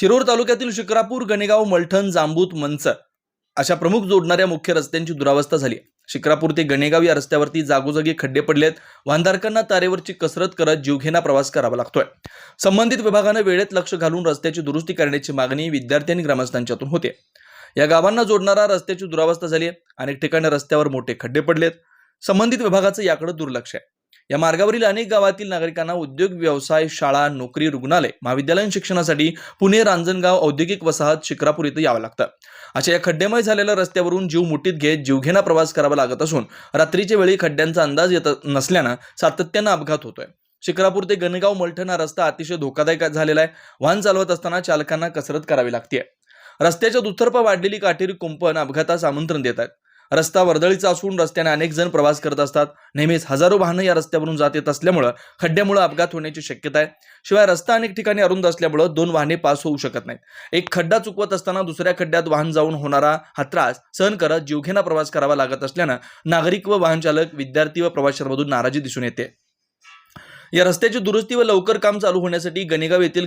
शिरूर तालुक्यातील शिक्रापूर गणेगाव मलठण जांबूत मंचर अशा प्रमुख जोडणाऱ्या मुख्य रस्त्यांची दुरावस्था झाली आहे. शिक्रापूर ते गणेगाव या रस्त्यावरती जागोजागी खड्डे पडलेत. वाहनधारकांना तारेवरची कसरत करत जीवघेणा प्रवास करावा लागतोय. संबंधित विभागानं वेळेत लक्ष घालून रस्त्याची दुरुस्ती करण्याची मागणी विद्यार्थी आणि ग्रामस्थांच्यातून होते. या गावांना जोडणारा रस्त्याची दुरावस्था झाली आहे. अनेक ठिकाणी रस्त्यावर मोठे खड्डे पडलेत. संबंधित विभागाचं याकडे दुर्लक्ष आहे. या मार्गावरील अनेक गावातील नागरिकांना उद्योग व्यवसाय शाळा नोकरी रुग्णालय महाविद्यालयीन शिक्षणासाठी पुणे रांजणगाव औद्योगिक वसाहत शिक्रापूर इथं यावं लागतं. अशा या खड्डेमय झालेल्या रस्त्यावरून जीव मुठीत घेत जीवघेणा प्रवास करावा लागत असून रात्रीच्या वेळी खड्ड्यांचा अंदाज येत नसल्यानं सातत्यानं अपघात होतोय. शिक्रापूर ते गणगाव मलठण हा रस्ता अतिशय धोकादायक झालेला आहे. वाहन चालवत असताना चालकांना कसरत करावी लागते रस्त्याच्या दुतर्फा वाढलेली काटेरी कुंपण अपघातास आमंत्रण देत आहेत. रस्ता वर्दळीचा असून रस्त्याने अनेक जण प्रवास करत असतात. नेहमीच हजारो वाहनं या रस्त्यावरून जात येत असल्यामुळं खड्ड्यामुळे अपघात होण्याची शक्यता आहे. शिवाय रस्ता अनेक ठिकाणी अरुंद असल्यामुळं दोन वाहने पास होऊ शकत नाहीत. एक खड्डा चुकवत असताना दुसऱ्या खड्ड्यात वाहन जाऊन होणारा हा त्रास सहन करत जीवघेणा प्रवास करावा लागत असल्यानं नागरिक व वाहन चालक विद्यार्थी व प्रवाशांमधून नाराजी दिसून येते. या रस्त्याची दुरुस्ती व लवकर काम चालू होण्यासाठी गणेगाव येथील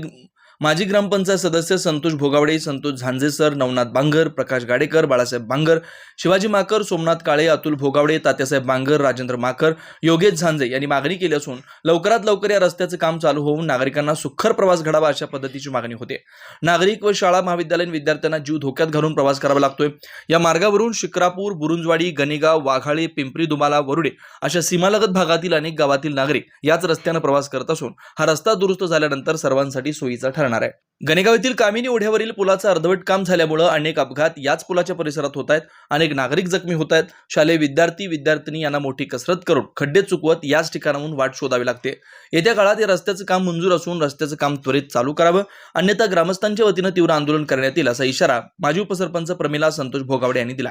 माजी ग्रामपंचायत सदस्य संतोष भोगावडे संतोष झांजे सर नवनाथ बांगर प्रकाश गाडेकर बाळासाहेब बांगर शिवाजी माकर सोमनाथ काळे अतुल भोगावडे तात्यासाहेब बांगर राजेंद्र माकर योगेश झांजे यांनी मागणी केली असून लवकरात लवकर या रस्त्याचं काम चालू होऊन नागरिकांना सुखर प्रवास घडावा अशा पद्धतीची मागणी होते. नागरिक व शाळा महाविद्यालयीन विद्यार्थ्यांना जीव धोक्यात घालून प्रवास करावा लागतोय. या मार्गावरून शिक्रापूर बुरुंजवाडी गणेगाव वाघाळे पिंपरी दुमाला वरुडे अशा सीमालगत भागातील अनेक गावातील नागरिक याच रस्त्यानं प्रवास करत असून हा रस्ता दुरुस्त झाल्यानंतर सर्वांसाठी सोयीचा ठरणार आहे. गणेगाव येथील कामिनी ओढ्यावरील पुलाचं अर्धवट काम झाल्यामुळं अनेक अपघात याच पुलाच्या परिसरात होत आहेत. अनेक नागरिक जखमी होत आहेत. शालेय विद्यार्थी विद्यार्थिनी यांना मोठी कसरत करून खड्डे चुकवत याच ठिकाणाहून वाट शोधावी लागते. येत्या काळात या रस्त्याचं काम मंजूर असून रस्त्याचं काम त्वरित चालू करावं. अन्यथा ग्रामस्थांच्या वतीनं तीव्र आंदोलन करण्यात येईल असा इशारा माजी उपसरपंच प्रमिला संतोष भोगावडे यांनी दिला.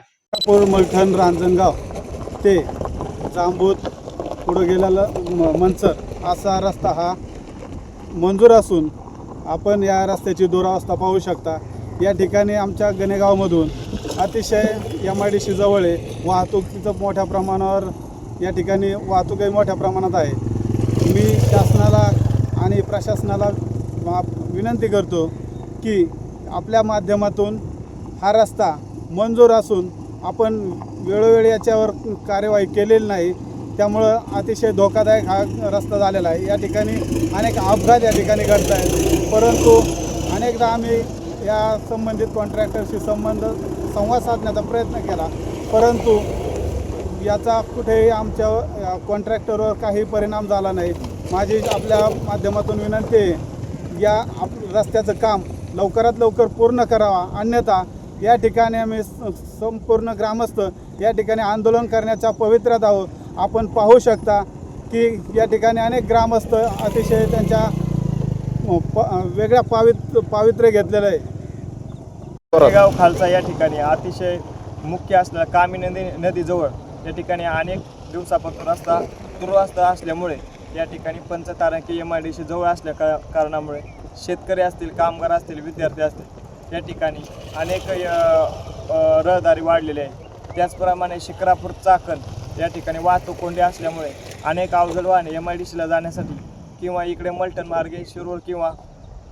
मलठण रांजणगाव ते जांबूत पुढे गेलेला मंचर असा रस्ता हा मंजूर असून आपण या रस्त्याची दुरावस्था पाहू शकता. या ठिकाणी आमच्या गणेगावमधून अतिशय एम आय डी सी जवळ आहे. वाहतुकीचं मोठ्या प्रमाणावर या ठिकाणी वाहतूकही मोठ्या प्रमाणात आहे. मी शासनाला आणि प्रशासनाला विनंती करतो की आपल्या माध्यमातून हा रस्ता मंजूर असून आपण वेळोवेळी याच्यावर कार्यवाही केलेली नाही. त्यामुळं अतिशय धोकादायक हा रस्ता झालेला आहे. या ठिकाणी अनेक अपघात या ठिकाणी घडत आहेत परंतु अनेकदा आम्ही या संबंधित कॉन्ट्रॅक्टरशी संबंध संवाद साधण्याचा प्रयत्न केला. परंतु याचा कुठेही आमच्या कॉन्ट्रॅक्टरवर काही परिणाम झाला नाही. माझी आपल्या माध्यमातून विनंती आहे या आप रस्त्याचं काम लवकरात लवकर पूर्ण करावा. अन्यथा या ठिकाणी आम्ही संपूर्ण ग्रामस्थ या ठिकाणी आंदोलन करण्याच्या पवित्र्यात आहोत. आपण पाहू शकता की या ठिकाणी अनेक ग्रामस्थ अतिशय त्यांच्या वेगळ्या पावित पावित्र्य घेतलेलं आहे. गाव खालसा या ठिकाणी अतिशय मुख्य असलेला कामी नदी नदीजवळ या ठिकाणी अनेक दिवसापासून रस्ता दुरवस्था असल्यामुळे या ठिकाणी पंचतारांकी एम आय डी सी जवळ असल्या का कारणामुळे शेतकरी असतील कामगार असतील विद्यार्थी असतील या ठिकाणी अनेक रहदारी वाढलेली आहे. त्याचप्रमाणे शिक्रापूर चाकण या ठिकाणी वाहतूक कोंडी असल्यामुळे अनेक अवजड वाहने एम आय डी सीला जाण्यासाठी किंवा इकडे मलटण मार्गे शिरूर किंवा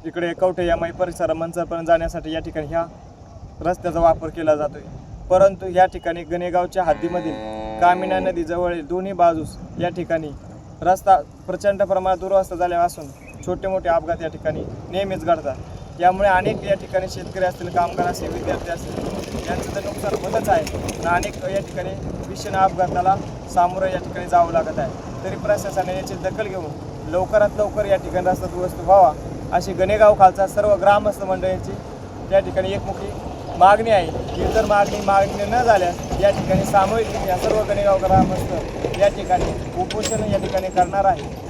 इकडे कवठे या माई परिसर मंचरपर्यंत जाण्यासाठी या ठिकाणी ह्या रस्त्याचा वापर केला जातोय. परंतु या ठिकाणी गणेगावच्या हद्दीमधील कामिना नदीजवळील दोन्ही बाजूस या ठिकाणी रस्ता प्रचंड प्रमाणात दुरवस्था झाल्या असून छोटे मोठे अपघात या ठिकाणी नेहमीच घडतात. यामुळे अनेक या ठिकाणी शेतकरी असतील कामगार असतील विद्यार्थी असतील यांचं तर नुकसान होतच आहे. आणि अनेक या ठिकाणी भीषण अपघाताला सामोरं या ठिकाणी जावं लागत आहे. तरी प्रशासनाने याची दखल घेऊन लवकरात लवकर या ठिकाणी रस्ता दुरुस्त व्हावा. अशी गणेगाव खालचा सर्व ग्रामस्थ मंडळींची त्या ठिकाणी एकमुखी मागणी आहे. ही जर मागणी मागणी न झाल्यास या ठिकाणी सामूहिक या सर्व गणेगाव ग्रामस्थ या ठिकाणी उपोषण या ठिकाणी करणार आहे